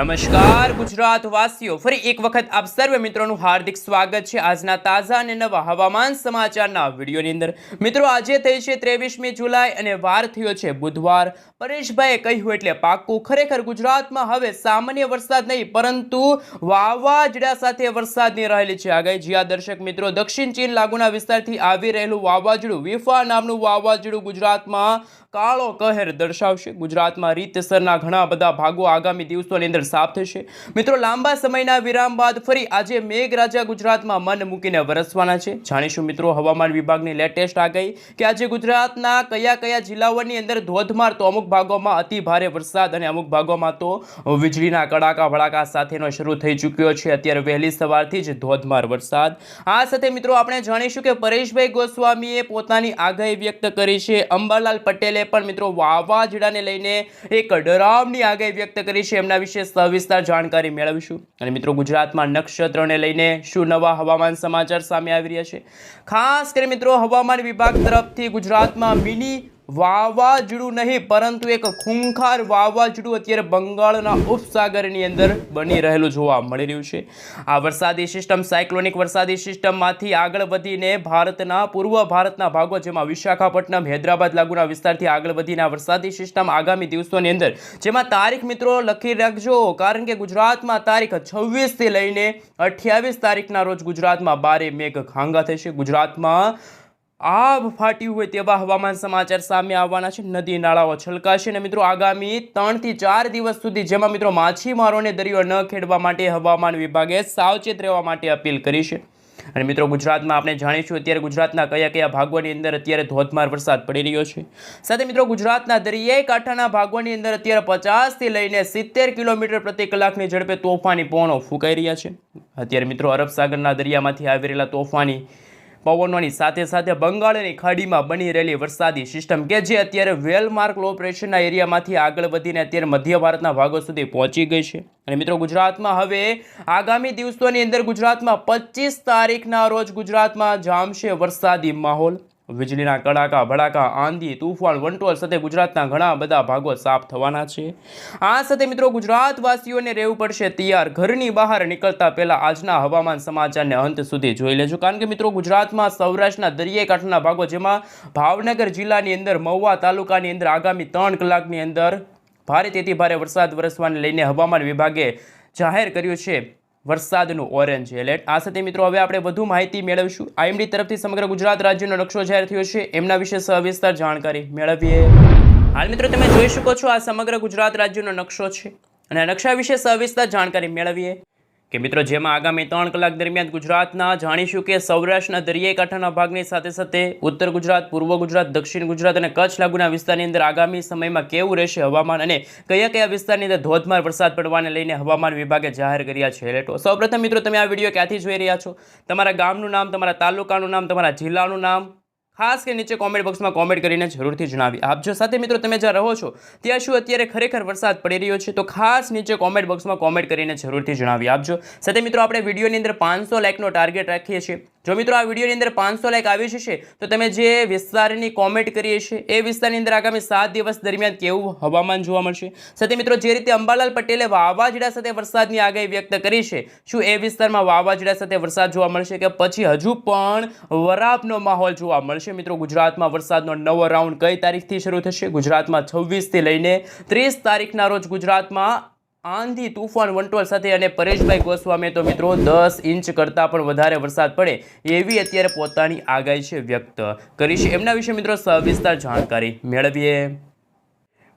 નમસ્કાર ગુજરાત વાસીઓ ફરી એક વખત આપ સર્વે મિત્રોનું હાર્દિક સ્વાગત છે. આજના તાજા અને નવા હવામાન સમાચારના વિડીયોની અંદર. મિત્રો, આજે થઈ છે ત્રેવીસમી જુલાઈ અને વાર થયો છે બુધવાર. પરેશભાઈએ કહ્યું એટલે પાક્કું, ખરેખર ગુજરાતમાં હવે સામાન્ય વરસાદ નહીં, પરંતુ વાવાઝોડા સાથે વરસાદની રહેલી છે. આગાહી જ્યાં દર્શક મિત્રો, દક્ષિણ ચીન લાગુના વિસ્તારથી આવી રહેલું વાવાઝોડું, વિફા નામનું વાવાઝોડું ગુજરાતમાં કાળો કહેર દર્શાવશે. ગુજરાતમાં રીતસરના ઘણા બધા ભાગો આગામી દિવસોની અંદર સાફ થશે. મિત્રો, લાંબા સમયના વિરામ બાદ ફરી આજે મેઘરાજા ગુજરાતમાં મન મૂકીને વરસવાના છે. જાણીશું મિત્રો, હવામાન વિભાગની લેટેસ્ટ આગાહી કે આજે ગુજરાતના કયા કયા જિલ્લાઓની અંદર ધોધમાર તો અમુક ભાગોમાં અતિ ભારે વરસાદ અને અમુક ભાગોમાં તો વીજળીના કડાકા ભડાકા સાથેનો શરૂ થઈ ચૂક્યો છે. અત્યારે વહેલી સવારથી જ ધોધમાર વરસાદ. આ સાથે મિત્રો, આપણે જાણીશું કે પરેશભાઈ ગોસ્વામીએ પોતાની આગાહી વ્યક્ત કરી છે. અંબાલાલ પટેલે પણ મિત્રો વાવાઝોડાને લઈને એક ડરાવની આગાહી વ્યક્ત કરી છે. એમના વિશે સવિસ્તાર જાણકારી મેળવીશું. અને મિત્રો ગુજરાતમાં નક્ષત્રને લઈને શું નવા હવામાન સમાચાર સામે આવી રહ્યા છે? ખાસ કરી મિત્રો હવામાન વિભાગ તરફથી ગુજરાતમાં મિની વાવાઝોડું નહીં, પરંતુ એક ખૂંખાર વાવાઝોડું અત્યારે બંગાળના ઉપસાગરની અંદર બની રહેલું જોવા મળી રહ્યું છે. આ વરસાદી સિસ્ટમ, સાયક્લોનિક વરસાદી સિસ્ટમમાંથી આગળ વધીને ભારતના, પૂર્વ ભારતના ભાગો, જેમાં વિશાખાપટ્ટનમ, હૈદરાબાદ લાગુના વિસ્તારથી આગળ વધીને આ વરસાદી સિસ્ટમ આગામી દિવસોની અંદર, જેમાં તારીખ મિત્રો લખી રાખજો, કારણ કે ગુજરાતમાં તારીખ છવ્વીસથી લઈને અઠ્યાવીસ તારીખના રોજ ગુજરાતમાં બારે મેઘ ખાંગા થશે. ગુજરાતમાં આબ ફાટ્યું હોય તેવા હવામાન સમાચાર સામે આવવાના છે. નદી નાળાઓ છલકાશે અને મિત્રો આગામી ત્રણથી ચાર દિવસ સુધી જેમાં મિત્રો માછીમારોને દરિયો ન ખેડવા માટે હવામાન વિભાગે સાવચેત રહેવા માટે અપીલ કરી છે. અને મિત્રો ગુજરાતમાં આપણે જાણીશું અત્યારે ગુજરાતના કયા કયા ભાગોની અંદર અત્યારે ધોધમાર વરસાદ પડી રહ્યો છે. સાથે મિત્રો ગુજરાતના દરિયાઈ કાંઠાના ભાગોની અંદર અત્યારે પચાસથી લઈને સિત્તેર કિલોમીટર પ્રતિ કલાકની ઝડપે તોફાની પહોણો ફૂંકાઈ રહ્યા છે. અત્યારે મિત્રો અરબ સાગરના દરિયામાંથી આવી રહેલા તોફાની પવનોની સાથે સાથે બંગાળની ખાડીમાં બની રહેલી વરસાદી સિસ્ટમ કે જે અત્યારે વેલમાર્ક લો પ્રેશરના એરિયામાંથી આગળ વધીને અત્યારે મધ્ય ભારતના ભાગો સુધી પહોંચી ગઈ છે. અને મિત્રો ગુજરાતમાં હવે આગામી દિવસોની અંદર ગુજરાતમાં પચીસ તારીખના રોજ ગુજરાતમાં જામશે વરસાદી માહોલ. વીજળીના કડાકા, ભડાકા, આંધી, તુફાન, વંટોળ સાથે ગુજરાતના ઘણા બધા ભાગો સાફ થવાના છે. આ સાથે મિત્રો ગુજરાતવાસીઓને રહેવું પડશે તૈયાર. ઘરની બહાર નીકળતા પહેલાં આજના હવામાન સમાચારને અંત સુધી જોઈ લેજો. કારણ કે મિત્રો ગુજરાતમાં સૌરાષ્ટ્રના દરિયાઈ કાંઠાના ભાગો જેમાં ભાવનગર જિલ્લાની અંદર, મહુવા તાલુકાની અંદર આગામી ત્રણ કલાકની અંદર ભારે તેથી ભારે વરસાદ વરસવાને લઈને હવામાન વિભાગે જાહેર કર્યું છે. વરસાદનું ઓરેન્જ એલર્ટ. આ સાથે મિત્રો હવે આપણે વધુ માહિતી મેળવીશું. આઈએમડી તરફથી સમગ્ર ગુજરાત રાજ્યનો નકશો જાહેર થયો છે. એમના વિશે સવિસ્તાર જાણકારી મેળવીએ. હાલ મિત્રો તમે જોઈ શકો છો આ સમગ્ર ગુજરાત રાજ્યનો નકશો છે. અને નકશા વિશે સવિસ્તાર જાણકારી મેળવીએ. કે મિત્રો, જેમાં આગામી ત્રણ કલાક દરમિયાન ગુજરાતના જાણીશું કે સૌરાષ્ટ્રના દરિયાઈ કાંઠાના ભાગની સાથે સાથે ઉત્તર ગુજરાત, પૂર્વ ગુજરાત, દક્ષિણ ગુજરાત અને કચ્છ લાગુના વિસ્તારની અંદર આગામી સમયમાં કેવું રહેશે હવામાન અને કયા કયા વિસ્તારની અંદર ધોધમાર વરસાદ પડવાને લઈને હવામાન વિભાગે જાહેર કર્યા છે એલર્ટો. સૌપ્રથમ મિત્રો, તમે આ વીડિયો ક્યાંથી જોઈ રહ્યા છો? તમારા ગામનું નામ, તમારા તાલુકાનું નામ, તમારા જિલ્લાનું નામ ખાસ કે નીચે કોમેન્ટ બોક્સમાં કોમેન્ટ કરીને જરૂરથી જણાવી. આપજો સાથે મિત્રો તમે જ્યાં રહો છો, ત્યાં શું અત્યારે ખરેખર વરસાદ પડી રહ્યો છે, તો ખાસ નીચે કોમેન્ટ બોક્સમાં કોમેન્ટ કરીને જરૂરથી જણાવી. આપજો સાથે મિત્રો આપણે વિડીયોની અંદર પાંચસો લાઇકનો ટાર્ગેટ રાખીએ છીએ. જો મિત્રો આ વિડીયોની અંદર પાંચસો લાઇક આવી જશે તો તમે જે વિસ્તારની કોમેન્ટ કરીએ છીએ, એ વિસ્તારની અંદર આગામી સાત દિવસ દરમિયાન કેવું હવામાન જોવા મળશે? સાથે મિત્રો જે રીતે અંબાલાલ પટેલે વાવાઝોડા સાથે વરસાદની આગાહી વ્યક્ત કરી છે, શું એ વિસ્તારમાં વાવાઝોડા સાથે વરસાદ જોવા મળશે કે પછી હજુ પણ વરાપનો માહોલ જોવા મળશે? મિત્રો ગુજરાતમાં વરસાદનો નવો રાઉન્ડ કઈ તારીખથી શરૂ થશે? ગુજરાતમાં છવ્વીસથી લઈને ત્રીસ તારીખના રોજ ગુજરાતમાં આંધી તુફાન વંટોળ સાથે અને પરેશભાઈ ગોસ્વામે તો મિત્રો દસ ઇંચ કરતાં પણ વધારે વરસાદ પડે એવી અત્યારે પોતાની આગાહી છે વ્યક્ત કરી છે. એમના વિશે મિત્રો સવિસ્તાર જાણકારી મેળવીએ.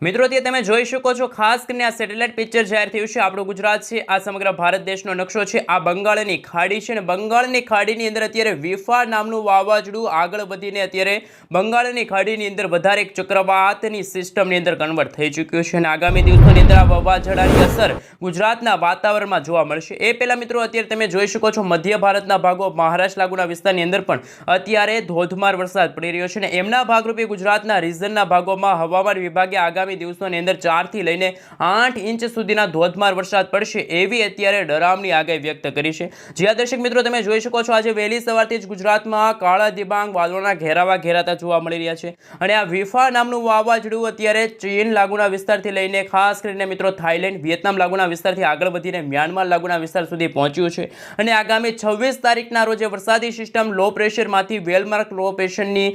મિત્રો, તે તમે જોઈ શકો છો, ખાસ કરીને આ સેટેલાઇટ પિક્ચર જાહેર થયું છે. આપણું ગુજરાત છે, આ સમગ્ર ભારત દેશનો નકશો છે. આ બંગાળની ખાડી છે અને બંગાળની ખાડીની અંદર અત્યારે વિફા નામનું વાવાઝોડું આગળ વધીને અત્યારે બંગાળની ખાડીની અંદર વધારે એક ચક્રવાતની સિસ્ટમની અંદર કન્વર્ટ થઈ ચૂક્યું છે અને આગામી દિવસોની અંદર આ વાવાઝોડાની અસર ગુજરાતના વાતાવરણમાં જોવા મળશે. એ પહેલાં મિત્રો, અત્યારે તમે જોઈ શકો છો, મધ્ય ભારતના ભાગો, મહારાષ્ટ્ર લાગુના વિસ્તારની અંદર પણ અત્યારે ધોધમાર વરસાદ પડી રહ્યો છે અને એમના ભાગરૂપે ગુજરાતના રિઝનના ભાગોમાં હવામાન વિભાગે આગામી આગામી દિવસોની અંદર ચારથી લઈને આઠ ઇંચ સુધીના ધોધમાર વરસાદ પડશે એવી અત્યારે ડરામણી આગાહી વ્યક્ત કરી છે. જ્યાં દર્શક મિત્રો, તમે જોઈ શકો છો, આજે વહેલી સવારથી જ ગુજરાતમાં કાળા દિબાંગ, વાદળોના ઘેરાવા ઘેરાતા જોવા મળી રહ્યા છે. અને આ વિફા નામનું વાવાઝોડું અત્યારે ચીન લાગુના વિસ્તારથી લઈને ખાસ કરીને મિત્રો થાઇલેન્ડ, વિયેતનામ લાગુના વિસ્તારથી આગળ વધીને મ્યાનમાર લાગુના વિસ્તાર સુધી પહોંચ્યું છે. અને આગામી છવ્વીસ તારીખના રોજે વરસાદી સિસ્ટમ લો પ્રેશરમાંથી વેલમાર્ક લો પ્રેશરની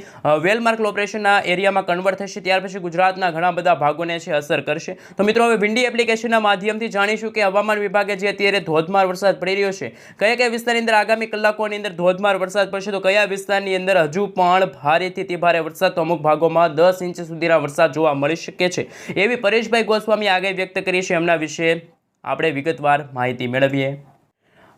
વેલમાર્ક લો પ્રેશરના એરિયામાં કન્વર્ટ થશે. ત્યાર પછી ગુજરાતના ઘણા બધા ભાગોને છે અસર કરશે. તો મિત્રો, હવે વિન્ડી એપ્લિકેશનના માધ્યમથી જાણીશું કે હવામાન વિભાગે જે અત્યારે ધોધમાર વરસાદ પડી રહ્યો છે, કયા કયા વિસ્તારની અંદર આગામી કલાકોની અંદર ધોધમાર વરસાદ પડશે, તો કયા વિસ્તારની અંદર હજુ પણ ભારેથી તે ભારે વરસાદ તો અમુક ભાગોમાં દસ ઇંચ સુધીના વરસાદ જોવા મળી શકે છે. એવી પરેશભાઈ ગોસ્વામી આગાહી વ્યક્ત કરી છે, એમના વિશે આપણે વિગતવાર માહિતી મેળવીએ.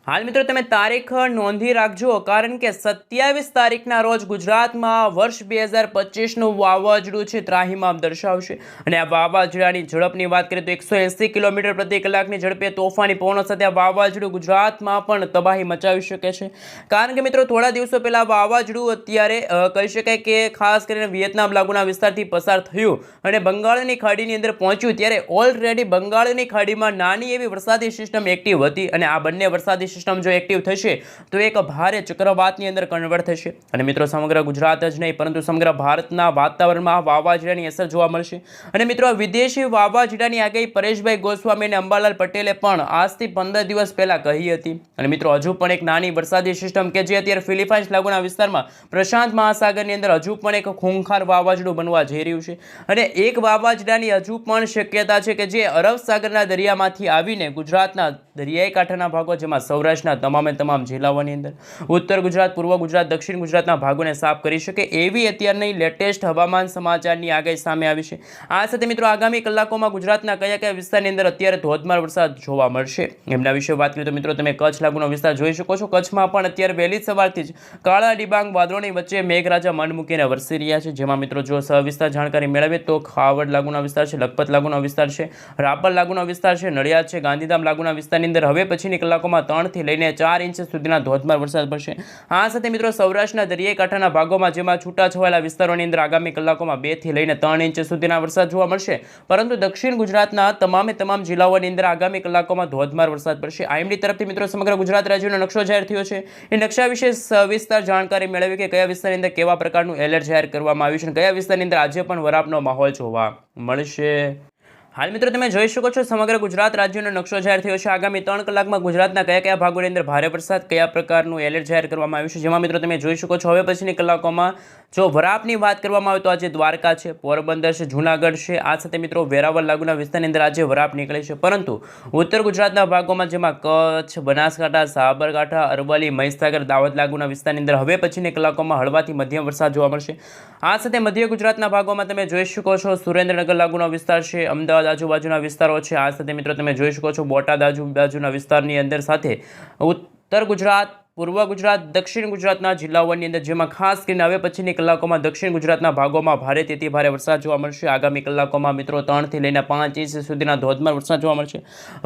હાલ મિત્રો તમે તારીખ નોંધી રાખજો, કારણ કે સત્યાવીસ તારીખના રોજ ગુજરાતમાં વર્ષ બે હજાર પચીસનું વાવાઝોડું છે ત્રાહિમામ દર્શાવશે. અને આ વાવાઝોડાની ઝડપની વાત કરીએ તો એકસો એંસી કિલોમીટર પ્રતિ કલાકની ઝડપે તોફાની પવનો સાથે આ વાવાઝોડું ગુજરાતમાં પણ તબાહી મચાવી શકે છે. કારણ કે મિત્રો થોડા દિવસો પહેલાં વાવાઝોડું અત્યારે કહી શકાય કે ખાસ કરીને વિયેતનામ લાગુના વિસ્તારથી પસાર થયું અને બંગાળની ખાડીની અંદર પહોંચ્યું, ત્યારે ઓલરેડી બંગાળની ખાડીમાં નાની એવી વરસાદી સિસ્ટમ એક્ટિવ હતી અને આ બંને વરસાદી સિસ્ટમ જો એક્ટિવ થશે, તો એક ભારે ચક્રવાતની અંદર કન્વર્ટ થશે. અને મિત્રો, સમગ્ર ગુજરાત જ નહીં, પરંતુ સમગ્ર ભારતના વાતાવરણમાં વાવાઝોડાની અસર જોવા મળશે. અને મિત્રો વિદેશી વાવાઝોડાની આગાહી પરેશભાઈ ગોસ્વામી અને અંબાલાલ પટેલે પણ આજથી પંદર દિવસ પહેલાં કહી હતી. અને મિત્રો, હજુ પણ એક નાની વરસાદી સિસ્ટમ કે જે અત્યારે ફિલિપાઇન્સ લાગુના વિસ્તારમાં પ્રશાંત મહાસાગરની અંદર હજુ પણ એક ખૂંખાર વાવાઝોડું બનવા જઈ રહ્યું છે. અને એક વાવાઝોડાની હજુ પણ શક્યતા છે કે જે અરબ સાગરના દરિયામાંથી આવીને ગુજરાતના દરિયાઈ કાંઠાના ભાગો, જેમાં સૌરાષ્ટ્રના તમામે તમામ જિલ્લાઓની અંદર. ઉત્તર ગુજરાત, પૂર્વ ગુજરાત, દક્ષિણ ગુજરાતના ભાગોને સાફ કરી શકે એવી અત્યારની લેટેસ્ટ હવામાન સમાચારની આગાહી સામે આવી છે. આ સાથે મિત્રો આગામી કલાકોમાં ગુજરાતના કયા કયા વિસ્તારની અંદર અત્યારે ધોધમાર વરસાદ જોવા મળશે એમના વિશે વાત કરીએ તો મિત્રો તમે કચ્છ લાગુનો વિસ્તાર જોઈ શકો છો. કચ્છમાં પણ અત્યારે વહેલી સવારથી જ કાળા ડિબાંગ વાદળોની વચ્ચે મેઘરાજા મન મૂકીને વરસી રહ્યા છે. જેમાં મિત્રો જો સવિસ્તાર જાણકારી મેળવીએ તો ખાવડ લાગુના વિસ્તાર છે, લખપત લાગુનો વિસ્તાર છે, રાપર લાગુનો વિસ્તાર છે, નડિયાદ છે, ગાંધીધામ લાગુના વિસ્તારની અંદર. હવે પછીની કલાકોમાં ત્રણથી લઈને ચાર ઇંચ સુધીના ધોધમાર વરસાદ પડશે. આ સાથે મિત્રો સૌરાષ્ટ્રના દરિયાઈ કાંઠાના ભાગોમાં જેમાં છૂટાછવાયેલા વિસ્તારોની અંદર આગામી કલાકોમાં બેથી લઈને ત્રણ ઇંચ સુધીના વરસાદ જોવા મળશે. પરંતુ દક્ષિણ ગુજરાતના તમામે તમામ જિલ્લાઓની અંદર આગામી કલાકોમાં ધોધમાર વરસાદ પડશે. આઈએમડી તરફથી મિત્રો સમગ્ર ગુજરાત રાજ્યનો નકશો જાહેર થયો છે. એ નકશા વિશે સવિસ્તાર જાણકારી મેળવી કે કયા વિસ્તારની અંદર કેવા પ્રકારનું એલર્ટ જાહેર કરવામાં આવ્યું છે કયા વિસ્તારની અંદર આજે પણ વરાપનો માહોલ જોવા મળશે. હાલ મિત્રો તમે જોઈ શકો છો સમગ્ર ગુજરાત રાજ્યનો નકશો જાહેર થયો છે. આગામી ત્રણ કલાકમાં ગુજરાતના કયા કયા ભાગોની અંદર ભારે વરસાદ, કયા પ્રકારનું એલર્ટ જાહેર કરવામાં આવ્યું છે, જેમાં મિત્રો તમે જોઈ શકો છો. હવે પછીની કલાકોમાં જો વરાપની વાત કરવામાં આવે તો આજે દ્વારકા છે, પોરબંદર છે, જૂનાગઢ છે, આ સાથે મિત્રો વેરાવળ લાગુના વિસ્તારની અંદર આજે વરાપ નીકળે છે. પરંતુ ઉત્તર ગુજરાતના ભાગોમાં જેમાં કચ્છ, બનાસકાંઠા, સાબરકાંઠા, અરવલ્લી, મહીસાગર દાવત લાગુના વિસ્તારની અંદર હવે પછીની કલાકોમાં હળવાથી મધ્યમ વરસાદ જોવા મળશે. આ સાથે મધ્ય ગુજરાતના ભાગોમાં તમે જોઈ શકો છો. સુરેન્દ્રનગર લાગુનો વિસ્તાર છે, અમદાવાદ આજુબાજુના વિસ્તારો છે. આ સાથે મિત્રો તમે જોઈ શકો છો, બોટાદ આજુબાજુના વિસ્તારની અંદર સાથે ઉત્તર ગુજરાત પૂર્વ ગુજરાત, દક્ષિણ ગુજરાતના જિલ્લાઓની અંદર, જેમાં ખાસ કરીને હવે પછીની કલાકોમાં દક્ષિણ ગુજરાતના ભાગોમાં ભારે તેથી ભારે વરસાદ જોવા મળશે. આગામી કલાકોમાં મિત્રો ત્રણથી લઈને પાંચ ઇંચ સુધીના ધોધમાર વરસાદ જોવા મળશે.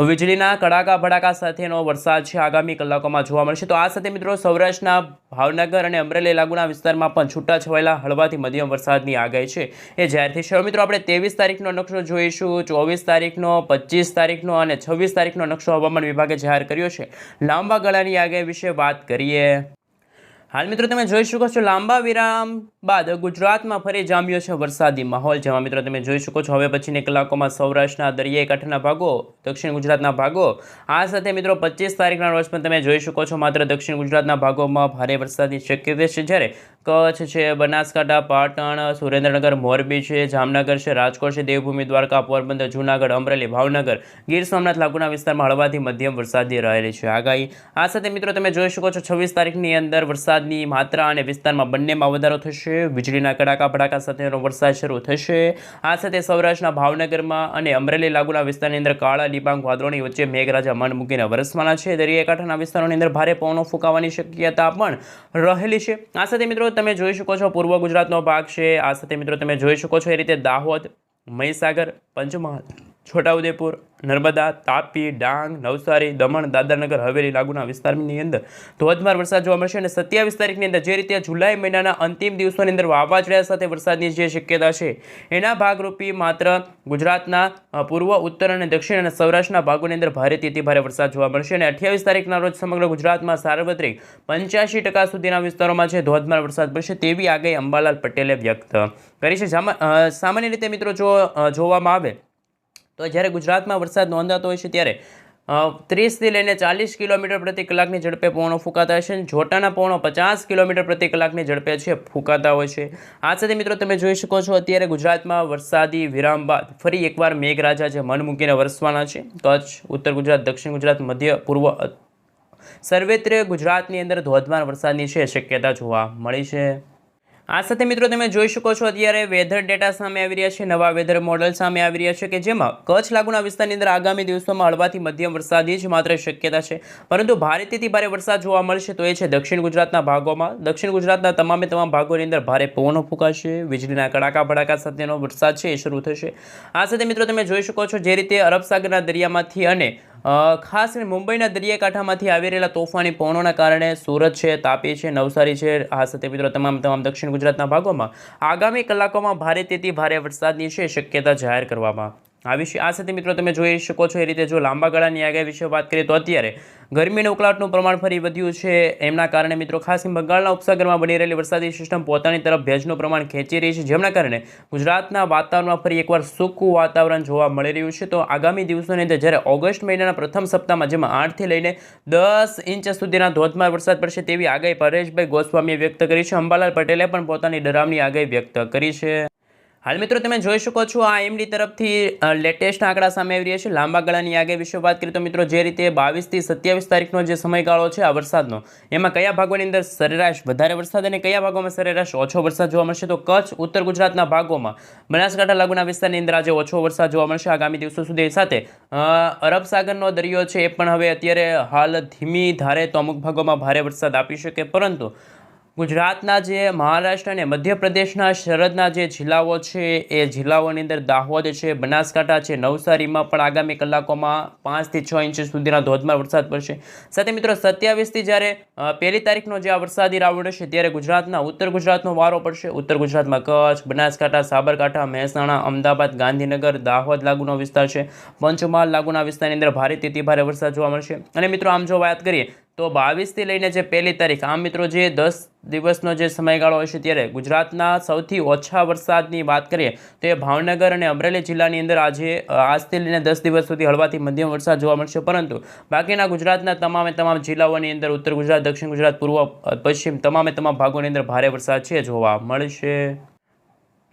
વીજળીના કડાકા ભડાકા સાથેનો વરસાદ છે આગામી કલાકોમાં જોવા મળશે. તો આ સાથે મિત્રો સૌરાષ્ટ્રના ભાવનગર અને અમરેલી લાગુના વિસ્તારમાં પણ છૂટાછવાયેલા હળવાથી મધ્યમ વરસાદની આગાહી છે. એ જાહેરથી છે. મિત્રો આપણે ત્રેવીસ તારીખનો નકશો જોઈશું. ચોવીસ તારીખનો, પચીસ તારીખનો અને છવ્વીસ તારીખનો નકશો હવામાન વિભાગે જાહેર કર્યો છે. લાંબા ગાળાની આગાહી વિશે વાત કરીએ. હાલ મિત્રો તમે જોઈ શકો છો લાંબા વિરામ બાદ ગુજરાતમાં ફરી જામ્યો છે વરસાદી માહોલ. જેમાં મિત્રો તમે જોઈ શકો છો હવે પછીની કલાકોમાં સૌરાષ્ટ્રના દરિયાઈ કાંઠાના ભાગો, દક્ષિણ ગુજરાતના ભાગો, આ સાથે મિત્રો પચીસ તારીખના રોજ પણ તમે જોઈ શકો છો માત્ર દક્ષિણ ગુજરાતના ભાગોમાં ભારે વરસાદની શક્યતા છે જ્યારે કચ્છ છે, બનાસકાંઠા, પાટણ, સુરેન્દ્રનગર, મોરબી છે, જામનગર છે, રાજકોટ છે, દેવભૂમિ, દ્વારકા, પોરબંદર, જૂનાગઢ, અમરેલી, ભાવનગર, ગીર સોમનાથ, લાગુના વિસ્તારમાં હળવાથી મધ્યમ વરસાદી રહેલી છે આગાહી. આ સાથે મિત્રો તમે જોઈ શકો છો છવ્વીસ તારીખની અંદર વરસાદની માત્રા અને વિસ્તારમાં બંનેમાં વધારો થશે. વીજળીના કડાકા ભડાકા સાથેનો વરસાદ શરૂ થશે. આ સાથે સૌરાષ્ટ્રના ભાવનગરમાં અને અમરેલી લાગુના વિસ્તારની અંદર કાળા ડિબાંગ વાદળોની વચ્ચે મેઘરાજા મન મૂકીને વરસવાના છે. દરિયાકાંઠાના વિસ્તારોની અંદર ભારે પવનો ફૂંકાવાની શક્યતા પણ રહેલી છે. આ સાથે મિત્રો તમે જોઈ શકો છો પૂર્વ ગુજરાતનો ભાગ છે. આ સાથે મિત્રો તમે જોઈ શકો છો એ રીતે દાહોદ, મહીસાગર, પંચમહાલ. છોટાઉદેપુર, નર્મદા, તાપી, ડાંગ, નવસારી, દમણ, દાદરાનગર, હવેલી લાગુના વિસ્તારની અંદર ધોધમાર વરસાદ જોવા મળશે અને સત્યાવીસ તારીખની અંદર જે રીતે જુલાઈ મહિનાના અંતિમ દિવસોની અંદર વાવાઝોડા સાથે વરસાદની જે શક્યતા છે, એના ભાગરૂપી માત્ર ગુજરાતના પૂર્વ, ઉત્તર અને દક્ષિણ અને સૌરાષ્ટ્રના ભાગોની અંદર ભારેથી અતિ ભારે વરસાદ જોવા મળશે અને અઠ્યાવીસ તારીખના રોજ સમગ્ર ગુજરાતમાં સાર્વત્રિક પંચ્યાસી ટકા સુધીના વિસ્તારોમાં છે ધોધમાર વરસાદ પડશે તેવી આગાહી અંબાલાલ પટેલે વ્યક્ત કરી છે. સામાન્ય રીતે મિત્રો જો જોવામાં આવે તો જ્યારે ગુજરાતમાં વરસાદ નોંધાતો હોય છે ત્યારે ત્રીસથી લઈને ચાલીસ કિલોમીટર પ્રતિ કલાકની ઝડપે પવનો ફૂંકાતા હોય છે જોટાના પવનો પચાસ કિલોમીટર પ્રતિ કલાકની ઝડપે છે, ફૂંકાતા હોય છે. આ સાથે મિત્રો તમે જોઈ શકો છો, અત્યારે ગુજરાતમાં વરસાદી વિરામ બાદ ફરી એકવાર મેઘરાજા જે મન મૂકીને વરસવાના છે. કચ્છ ઉત્તર ગુજરાત, દક્ષિણ ગુજરાત, મધ્ય, પૂર્વ સર્વેત્ર ગુજરાતની અંદર ધોધમાર વરસાદની છે, શક્યતા જોવા મળી છે. આ સાથે મિત્રો તમે જોઈ શકો છો અત્યારે વેધર ડેટા સામે આવી રહ્યા છે, નવા વેધર મોડલ સામે આવી રહ્યા છે કે જેમાં કચ્છ લાગુના વિસ્તારની અંદર આગામી દિવસોમાં હળવાથી મધ્યમ વરસાદની જ માત્ર શક્યતા છે. પરંતુ ભારેથી ભારે વરસાદ જોવા મળશે તો એ છે દક્ષિણ ગુજરાતના ભાગોમાં. દક્ષિણ ગુજરાતના તમામે તમામ ભાગોની અંદર ભારે પવનો ફૂંકાશે, વીજળીના કડાકા ભડાકા સાથેનો વરસાદ છે એ શરૂ થશે. આ સાથે મિત્રો તમે જોઈ શકો છો જે રીતે અરબ સાગરના દરિયામાંથી અને ખાસ કરીને મુંબઈના દરિયાકાંઠામાંથી આવી રહેલા તોફાની પવનોના કારણે સુરત છે, તાપી છે, નવસારી છે આ સાથે મિત્રો તમામ તમામ દક્ષિણ ગુજરાતના ભાગોમાં આગામી કલાકોમાં ભારે તેથી ભારે વરસાદની છે, શક્યતા જાહેર કરવામાં. આવી વિશે આ સાથે મિત્રો તમે જોઈ શકો છો એ રીતે જો લાંબા ગાળાની આગાહી વિશે વાત કરીએ તો અત્યારે ગરમીનું ઉકળાટનું પ્રમાણ ફરી વધ્યું છે. એમના કારણે મિત્રો ખાસ બંગાળના ઉપસાગરમાં બની રહેલી વરસાદી સિસ્ટમ પોતાની તરફ ભેજનું પ્રમાણ ખેંચી રહી છે. જેમના કારણે ગુજરાતના વાતાવરણમાં ફરી એકવાર સૂકું વાતાવરણ જોવા મળી રહ્યું છે. તો આગામી દિવસોની અંદર જ્યારે ઓગસ્ટ મહિનાના પ્રથમ સપ્તાહમાં જેમાં આઠથી લઈને દસ ઇંચ સુધીના ધોધમાર વરસાદ પડશે તેવી આગાહી પરેશભાઈ ગોસ્વામીએ વ્યક્ત કરી છે. અંબાલાલ પટેલે પણ પોતાની ડરામની આગાહી વ્યક્ત કરી છે. હાલ મિત્રો તમે જોઈ શકો છો આ એમડી તરફથી લેટેસ્ટ આંકડા સામે આવી રહ્યા છે. લાંબા ગાળાની આગે વિશે વાત કરીએ તો મિત્રો જે રીતે બાવીસથી સત્યાવીસ તારીખનો જે સમયગાળો છે આ વરસાદનો, એમાં કયા ભાગોની અંદર સરેરાશ, વધારે વરસાદ અને કયા ભાગોમાં સરેરાશ ઓછો વરસાદ જોવા મળશે? તો કચ્છ, ઉત્તર ગુજરાતના ભાગોમાં, બનાસકાંઠા લાગુના વિસ્તારની અંદર આજે ઓછો વરસાદ જોવા મળશે આગામી દિવસો સુધી. સાથે અરબ સાગરનો દરિયો છે એ પણ હવે અત્યારે હાલ ધીમી ધારે તો અમુક ભાગોમાં ભારે વરસાદ આપી શકે. પરંતુ ગુજરાતના જે મહારાષ્ટ્ર અને મધ્યપ્રદેશના સરહદના જે જિલ્લાઓ છે, એ જિલ્લાઓની અંદર દાહોદ છે, બનાસકાંઠા છે, નવસારીમાં પણ આગામી કલાકોમાં પાંચથી છ ઇંચ સુધીના ધોધમાર વરસાદ પડશે. સાથે મિત્રો, સત્યાવીસથી જ્યારે પહેલી તારીખનો જે આ વરસાદી રાવડ હશે, ત્યારે ગુજરાતના ઉત્તર ગુજરાતનો વારો પડશે. ઉત્તર ગુજરાતમાં કચ્છ, બનાસકાંઠા, સાબરકાંઠા, મહેસાણા, અમદાવાદ, ગાંધીનગર, દાહોદ લાગુનો વિસ્તાર છે. પંચમહાલ લાગુના વિસ્તારની અંદર ભારેથી તેથી ભારે વરસાદ જોવા મળશે. અને મિત્રો, આમ જો વાત કરીએ તો બાવીસથી લઈને જે પહેલી તારીખ, આમ મિત્રો જે દસ દિવસનો જે સમયગાળો હશે ત્યારે ગુજરાતના સૌથી ઓછા વરસાદની વાત કરીએ તો એ ભાવનગર અને અમરેલી જિલ્લાની અંદર આજે આજથી લઈને દસ દિવસ સુધી હળવાથી મધ્યમ વરસાદ જોવા મળશે. પરંતુ બાકીના ગુજરાતના તમામે તમામ જિલ્લાઓની અંદર ઉત્તર ગુજરાત, દક્ષિણ ગુજરાત, પૂર્વ પશ્ચિમ તમામે તમામ ભાગોની અંદર ભારે વરસાદ છે જોવા મળશે.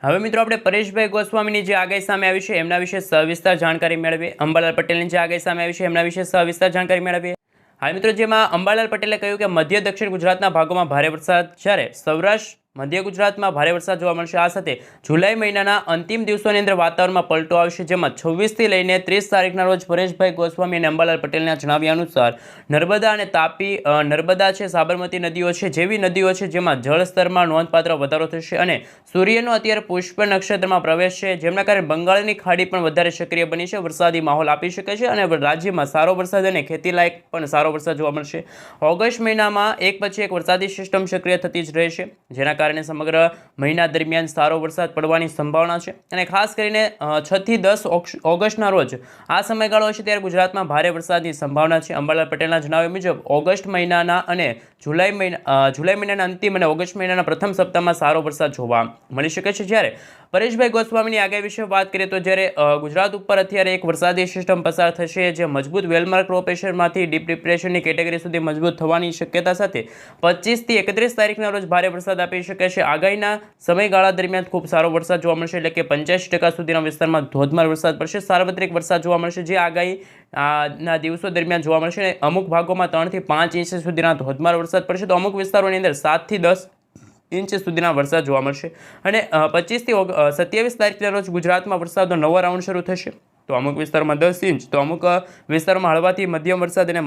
હવે મિત્રો આપણે પરેશભાઈ ગોસ્વામીની જે આગાહી સામે આવી છે એમના વિશે સવિસ્તાર જાણકારી મેળવીએ. અંબાલાલ પટેલની જે આગાહી સામે આવી છે એમના વિશે સવિસ્તાર જાણકારી મેળવીએ. હાલ મિત્રો, જેમાં અંબાલાલ પટેલે કહ્યું કે મધ્ય દક્ષિણ ગુજરાતના ભાગોમાં ભારે વરસાદ, જ્યારે સૌરાષ્ટ્ર મધ્ય ગુજરાતમાં ભારે વરસાદ જોવા મળશે. આ સાથે જુલાઈ મહિનાના અંતિમ દિવસોની અંદર વાતાવરણમાં પલટો આવશે, જેમાં છવ્વીસથી લઈને ત્રીસ તારીખના રોજ પરેશભાઈ ગોસ્વામી અને અંબાલાલ પટેલના જણાવ્યા અનુસાર નર્મદા અને તાપી નર્મદા છે, સાબરમતી નદીઓ છે, જેવી નદીઓ છે જેમાં જળસ્તરમાં નોંધપાત્ર વધારો થશે અને સૂર્યનો અત્યારે પુષ્પ નક્ષત્રમાં પ્રવેશ છે. જેમના કારણે બંગાળની ખાડી પણ વધારે સક્રિય બની છે. વરસાદી માહોલ આપી શકે છે અને રાજ્યમાં સારો વરસાદ અને ખેતીલાયક પણ સારો વરસાદ જોવા મળશે. ઓગસ્ટ મહિનામાં એક પછી એક વરસાદી સિસ્ટમ સક્રિય થતી જ રહેશે, જેના કારણે સમગ્ર મહિના દરમિયાન સારો વરસાદ પડવાની સંભાવના છે અને ખાસ કરીને છથી દસ ઓગસ્ટના રોજ. આ સમયગાળો હશે ત્યારે ગુજરાતમાં ભારે વરસાદની સંભાવના છે. અંબાલાલ પટેલના જણાવ્યા મુજબ, ઓગસ્ટ મહિનાના અને જુલાઈ મહિના જુલાઈ મહિનાના અંતિમ અને ઓગસ્ટ મહિનાના પ્રથમ સપ્તાહમાં સારો વરસાદ જોવા મળી શકે છે. જ્યારે પરેશભાઈ ગોસ્વામીની આગાહી વિશે વાત કરીએ તો જ્યારે ગુજરાત ઉપર અત્યારે એક વરસાદી સિસ્ટમ પસાર થશે જે મજબૂત વેલમાર્ક લો ડીપ ડિપ્રેશનની કેટેગરી સુધી મજબૂત થવાની શક્યતા સાથે પચીસથી એકત્રીસ તારીખના રોજ ભારે વરસાદ આપી શકે છે. આગાહીના સમયગાળા દરમિયાન ખૂબ સારો વરસાદ જોવા મળશે એટલે કે પંચ્યાસી સુધીના વિસ્તારમાં ધોધમાર વરસાદ પડશે. સાર્વત્રિક વરસાદ જોવા મળશે જે આગાહી ના દિવસો દરમિયાન જોવા મળશે અમુક ભાગોમાં ત્રણથી પાંચ ઇંચ સુધીના ધોધમાર વરસાદ પડશે. તો અમુક વિસ્તારોની અંદર સાતથી દસ ઇંચ સુધીના વરસાદ જોવા મળશે. અને પચીસથી સત્યાવીસ તારીખના રોજ ગુજરાતમાં વરસાદનો નવો રાઉન્ડ શરૂ થશે. તો અમુક વિસ્તારમાં દસ ઇંચ, તો અમુક વિસ્તારમાં હળવાથી મધ્યમ વરસાદ અને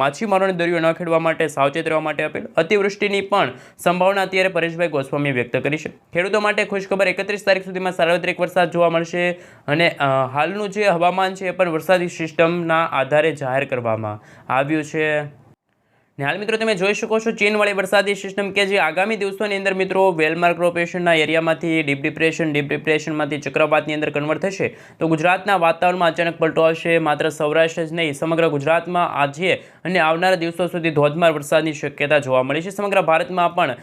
માછીમારોને દરિયો ન ખેડવા માટે સાવચેત રહેવા માટે અપીલ. અતિવૃષ્ટિની પણ સંભાવના અત્યારે પરેશભાઈ ગોસ્વામીએ વ્યક્ત કરી છે. ખેડૂતો માટે ખુશખબર એકત્રીસ તારીખ સુધીમાં સાર્વત્રિક વરસાદ જોવા મળશે અને હાલનું જે હવામાન છે એ પણ વરસાદી સિસ્ટમના આધારે જાહેર કરવામાં આવ્યું છે. ને હાલ મિત્રો તમે જોઈ શકો છો, ચીનવાળી વરસાદી સિસ્ટમ કે જે આગામી દિવસોની અંદર મિત્રો વેલમાર્ક રોપેશનના એરિયામાંથી ડીપ ડિપ્રેશન ડીપ ડિપ્રેશનમાંથી ચક્રવાતની અંદર કન્વર્ટ થશે. તો ગુજરાતના વાતાવરણમાં અચાનક પલટો આવશે, માત્ર સૌરાષ્ટ્ર જ નહીં, સમગ્ર ગુજરાતમાં આજે અને આવનારા દિવસો સુધી ધોધમાર વરસાદની શક્યતા જોવા મળી છે. સમગ્ર ભારતમાં પણ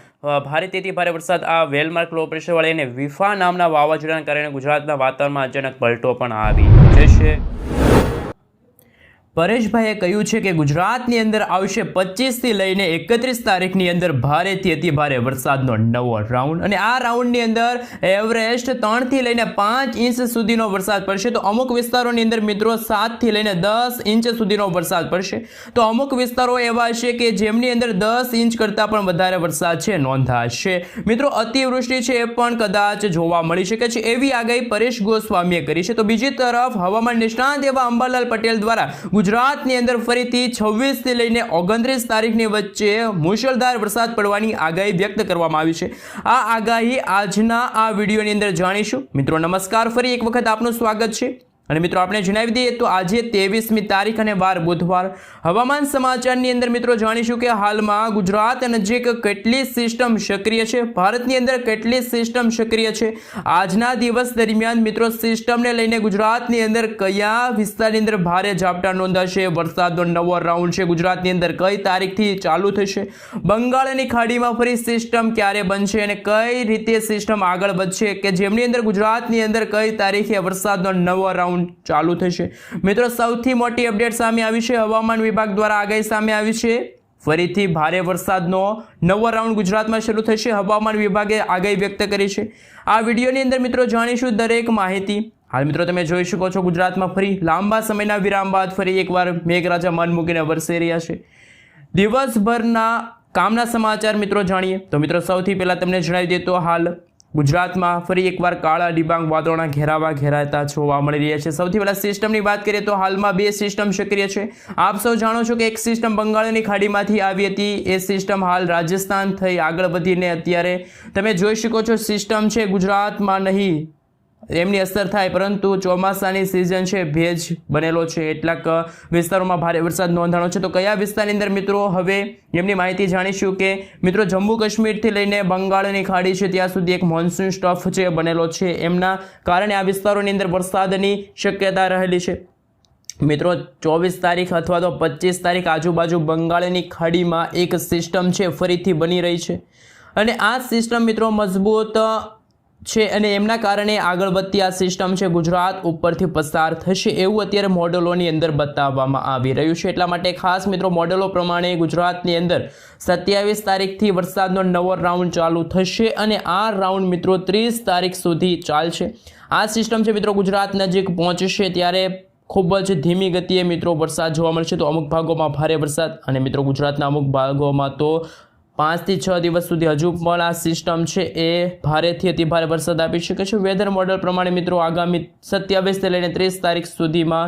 ભારે તેથી ભારે વરસાદ આ વેલમાર્ક લો પ્રેશરવાળી અને વિફા નામના વાવાઝોડાના કારણે ગુજરાતના વાતાવરણમાં અચાનક પલટો પણ આવી જશે. પરેશભાઈએ કહ્યું છે કે ગુજરાતની અંદર આવશે પચીસથી લઈને એકત્રીસ તારીખની અંદર ભારેથી અતિ ભારે વરસાદનો નવો રાઉન્ડ. અને આ રાઉન્ડની અંદર એવરેસ્ટ ત્રણથી લઈને પાંચ ઇંચ સુધીનો વરસાદ પડશે. તો અમુક વિસ્તારોની અંદર મિત્રો સાતથી લઈને દસ ઇંચ સુધીનો વરસાદ પડશે. તો અમુક વિસ્તારો એવા છે કે જેમની અંદર દસ ઇંચ કરતાં પણ વધારે વરસાદ છે, નોંધાશે. મિત્રો, અતિવૃષ્ટિ છે એ પણ કદાચ જોવા મળી શકે છે એવી આગાહી પરેશ ગોસ્વામીએ કરી છે. તો બીજી તરફ હવામાન નિષ્ણાંત એવા અંબાલાલ પટેલ દ્વારા ગુજરાતની અંદર ફરીથી છવ્વીસથી લઈને ઓગણત્રીસ તારીખની વચ્ચે મુશળધાર વરસાદ પડવાની આગાહી વ્યક્ત કરવામાં આવી છે. આ આગાહી આજના આ વિડીયોની અંદર જાણીશું. મિત્રો, નમસ્કાર. ફરી એક વખત આપનું સ્વાગત છે. અને મિત્રો, આપણે જણાવી દઈએ તો આજે ત્રેવીસમી તારીખ અને વાર બુધવાર હવામાન સમાચારની અંદર મિત્રો જાણીશું કે હાલમાં ગુજરાત નજીક કેટલી સિસ્ટમ સક્રિય છે? ભારતની અંદર કેટલી સિસ્ટમ સક્રિય છે? આજના દિવસ દરમિયાન મિત્રો, સિસ્ટમને લઈને ગુજરાતની અંદર કયા વિસ્તારની અંદર ભારે ઝાપટા નોંધાશે? વરસાદનો નવો રાઉન્ડ છે. ગુજરાતની અંદર કઈ તારીખથી ચાલુ થશે? બંગાળની ખાડીમાં ફરી સિસ્ટમ ક્યારે બનશે અને કઈ રીતે સિસ્ટમ આગળ વધશે? કે જેમની અંદર ગુજરાતની અંદર કઈ તારીખે વરસાદનો નવો રાઉન્ડ ચાલુ થશે. મિત્રો, સૌથી મોટી અપડેટ સામે આવી છે. હવામાન વિભાગ દ્વારા આગાહી સામે આવી છે. ફરીથી ભારે વરસાદનો નવો રાઉન્ડ ગુજરાતમાં શરૂ થશે. હવામાન વિભાગે આગાહી વ્યક્ત કરી છે. આ વિડીયોની અંદર મિત્રો જાણીશું દરેક માહિતી. હાલ મિત્રો, તમે જોઈ શકો છો ગુજરાતમાં ફરી લાંબા સમયના વિરામ બાદ ફરી એકવાર મેઘરાજા મન મૂકીને વરસી રહ્યા છે. દિવસભરના કામના સમાચાર મિત્રો જાણીએ. તો મિત્રો, સૌથી પહેલાં તમને જણાવી દઈએ તો હાલ ગુજરાતમાં ફરી એકવાર કાળા ડિબાંગ વાદળોના ઘેરાવા ઘેરાતા જોવા મળી રહ્યા છે. સૌથી પહેલાં સિસ્ટમની વાત કરીએ તો હાલમાં બે સિસ્ટમ સક્રિય છે. આપ સૌ જાણો છો કે એક સિસ્ટમ બંગાળની ખાડીમાંથી આવી હતી. એ સિસ્ટમ હાલ રાજસ્થાન થઈ આગળ વધીને અત્યારે તમે જોઈ શકો છો સિસ્ટમ છે ગુજરાતમાં નહીં. એમની અસર થાય, પરંતુ ચોમાસાની સિઝન છે, ભેજ બનેલો છે. એટલાક વિસ્તારોમાં ભારે વરસાદ નોંધાણો છે. તો કયા વિસ્તારની અંદર મિત્રો હવે એમની માહિતી જાણીશું કે મિત્રો જમ્મુ કાશ્મીરથી લઈને બંગાળની ખાડી છે, ત્યાં સુધી એક મોન્સૂન સ્ટફ છે બનેલો છે. એમના કારણે આ વિસ્તારોની અંદર વરસાદની શક્યતા રહેલી છે. મિત્રો ચોવીસ તારીખ અથવા તો પચીસ તારીખ આજુબાજુ બંગાળની ખાડીમાં એક સિસ્ટમ છે, ફરીથી બની રહી છે. અને આ સિસ્ટમ મિત્રો મજબૂત છે અને એમના કારણે આગળ વધતી આ સિસ્ટમ છે ગુજરાત ઉપરથી પસાર થશે એવું અત્યારે મોડેલોની અંદર બતાવવામાં આવી રહ્યું છે. એટલા માટે ખાસ મિત્રો મોડેલો પ્રમાણે ગુજરાતની અંદર સત્યાવીસ તારીખથી વરસાદનો નવો રાઉન્ડ ચાલુ થશે અને આ રાઉન્ડ મિત્રો ત્રીસ તારીખ સુધી ચાલશે. આ સિસ્ટમ છે મિત્રો ગુજરાત નજીક પહોંચશે ત્યારે ખૂબ જ ધીમી ગતિએ મિત્રો વરસાદ જોવા મળશે. તો અમુક ભાગોમાં ભારે વરસાદ અને મિત્રો ગુજરાતના અમુક ભાગોમાં તો પાંચથી છ દિવસ સુધી હજુ પણ આ સિસ્ટમ છે એ ભારેથી અતિ ભારે વરસાદ આપી શકે છે. વેધર મોડેલ પ્રમાણે મિત્રો આગામી સત્યાવીસથી લઈને ત્રીસ તારીખ સુધીમાં